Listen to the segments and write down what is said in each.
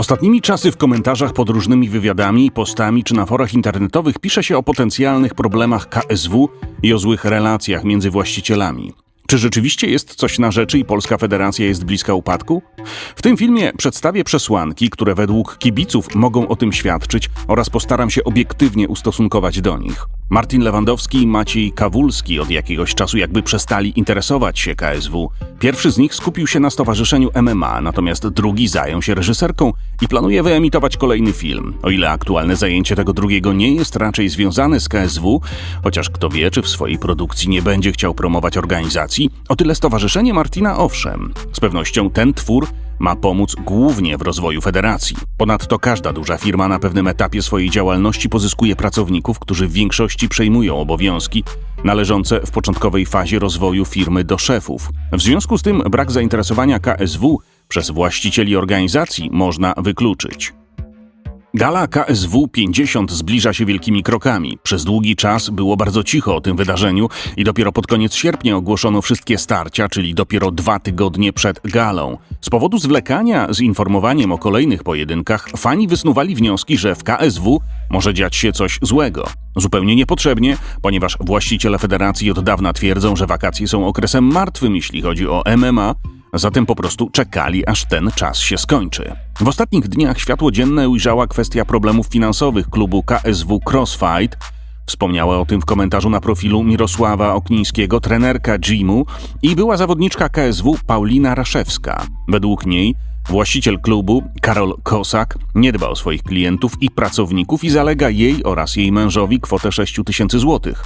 Ostatnimi czasy w komentarzach pod różnymi wywiadami, postami czy na forach internetowych pisze się o potencjalnych problemach KSW i o złych relacjach między właścicielami. Czy rzeczywiście jest coś na rzeczy i Polska Federacja jest bliska upadku? W tym filmie przedstawię przesłanki, które według kibiców mogą o tym świadczyć oraz postaram się obiektywnie ustosunkować do nich. Martin Lewandowski i Maciej Kawulski od jakiegoś czasu jakby przestali interesować się KSW. Pierwszy z nich skupił się na stowarzyszeniu MMA, natomiast drugi zajął się reżyserką i planuje wyemitować kolejny film. O ile aktualne zajęcie tego drugiego nie jest raczej związane z KSW, chociaż kto wie, czy w swojej produkcji nie będzie chciał promować organizacji, o tyle stowarzyszenie Martina owszem. Z pewnością ten twór ma pomóc głównie w rozwoju federacji. Ponadto każda duża firma na pewnym etapie swojej działalności pozyskuje pracowników, którzy w większości przejmują obowiązki należące w początkowej fazie rozwoju firmy do szefów. W związku z tym brak zainteresowania KSW przez właścicieli organizacji można wykluczyć. Gala KSW 50 zbliża się wielkimi krokami. Przez długi czas było bardzo cicho o tym wydarzeniu i dopiero pod koniec sierpnia ogłoszono wszystkie starcia, czyli dopiero dwa tygodnie przed galą. Z powodu zwlekania z informowaniem o kolejnych pojedynkach, fani wysnuwali wnioski, że w KSW może dziać się coś złego. Zupełnie niepotrzebnie, ponieważ właściciele federacji od dawna twierdzą, że wakacje są okresem martwym, jeśli chodzi o MMA, Zatem po prostu czekali, aż ten czas się skończy. W ostatnich dniach światło dzienne ujrzała kwestia problemów finansowych klubu KSW Crossfight. Wspomniała o tym w komentarzu na profilu Mirosława Oknińskiego, trenerka Jimu i była zawodniczka KSW Paulina Raszewska. Według niej Właściciel klubu, Karol Kosak, nie dba o swoich klientów i pracowników i zalega jej oraz jej mężowi kwotę 6 tysięcy złotych.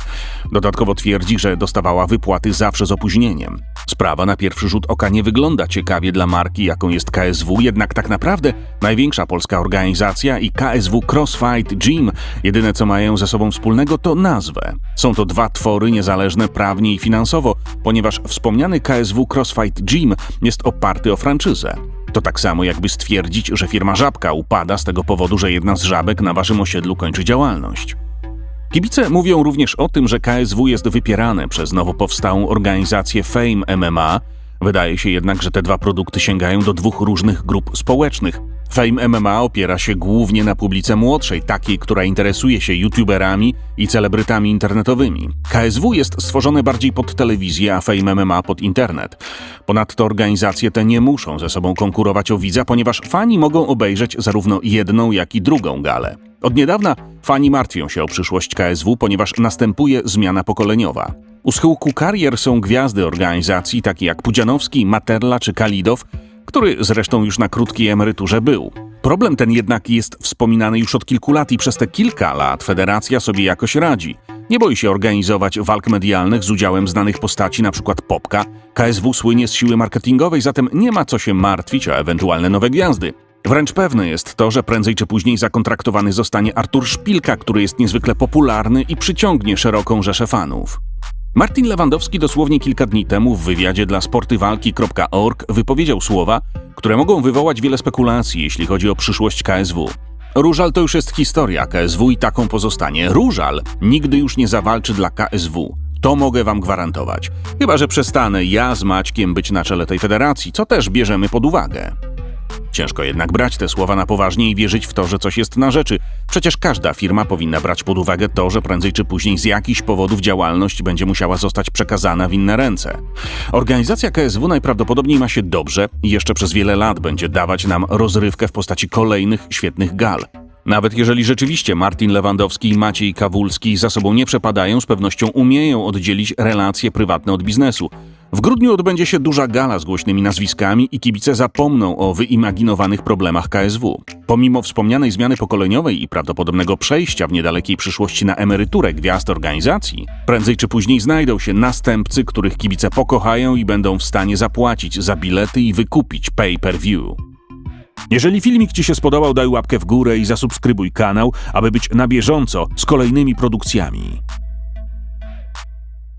Dodatkowo twierdzi, że dostawała wypłaty zawsze z opóźnieniem. Sprawa na pierwszy rzut oka nie wygląda ciekawie dla marki, jaką jest KSW, jednak tak naprawdę największa polska organizacja i KSW Crossfight Gym jedyne co mają ze sobą wspólnego to nazwę. Są to dwa twory niezależne prawnie i finansowo, ponieważ wspomniany KSW Crossfight Gym jest oparty o franczyzę. To tak samo jakby stwierdzić, że firma Żabka upada z tego powodu, że jedna z żabek na waszym osiedlu kończy działalność. Kibice mówią również o tym, że KSW jest wypierane przez nowo powstałą organizację Fame MMA. Wydaje się jednak, że te dwa produkty sięgają do dwóch różnych grup społecznych. Fame MMA opiera się głównie na publice młodszej, takiej, która interesuje się youtuberami i celebrytami internetowymi. KSW jest stworzone bardziej pod telewizję, a Fame MMA pod internet. Ponadto organizacje te nie muszą ze sobą konkurować o widza, ponieważ fani mogą obejrzeć zarówno jedną, jak i drugą galę. Od niedawna fani martwią się o przyszłość KSW, ponieważ następuje zmiana pokoleniowa. U schyłku karier są gwiazdy organizacji takie jak Pudzianowski, Materla czy Kalidow, który zresztą już na krótkiej emeryturze był. Problem ten jednak jest wspominany już od kilku lat i przez te kilka lat federacja sobie jakoś radzi. Nie boi się organizować walk medialnych z udziałem znanych postaci, np. Popka. KSW słynie z siły marketingowej, zatem nie ma co się martwić o ewentualne nowe gwiazdy. Wręcz pewne jest to, że prędzej czy później zakontraktowany zostanie Artur Szpilka, który jest niezwykle popularny i przyciągnie szeroką rzeszę fanów. Martin Lewandowski dosłownie kilka dni temu w wywiadzie dla sportywalki.org wypowiedział słowa, które mogą wywołać wiele spekulacji, jeśli chodzi o przyszłość KSW. Różal to już jest historia KSW i taką pozostanie. Różal nigdy już nie zawalczy dla KSW. To mogę wam gwarantować. Chyba, że przestanę ja z Maćkiem być na czele tej federacji, co też bierzemy pod uwagę. Ciężko jednak brać te słowa na poważnie i wierzyć w to, że coś jest na rzeczy. Przecież każda firma powinna brać pod uwagę to, że prędzej czy później z jakichś powodów działalność będzie musiała zostać przekazana w inne ręce. Organizacja KSW najprawdopodobniej ma się dobrze i jeszcze przez wiele lat będzie dawać nam rozrywkę w postaci kolejnych świetnych gal. Nawet jeżeli rzeczywiście Martin Lewandowski i Maciej Kawulski za sobą nie przepadają, z pewnością umieją oddzielić relacje prywatne od biznesu. W grudniu odbędzie się duża gala z głośnymi nazwiskami i kibice zapomną o wyimaginowanych problemach KSW. Pomimo wspomnianej zmiany pokoleniowej i prawdopodobnego przejścia w niedalekiej przyszłości na emeryturę gwiazd organizacji, prędzej czy później znajdą się następcy, których kibice pokochają i będą w stanie zapłacić za bilety i wykupić pay-per-view. Jeżeli filmik Ci się spodobał, daj łapkę w górę i zasubskrybuj kanał, aby być na bieżąco z kolejnymi produkcjami.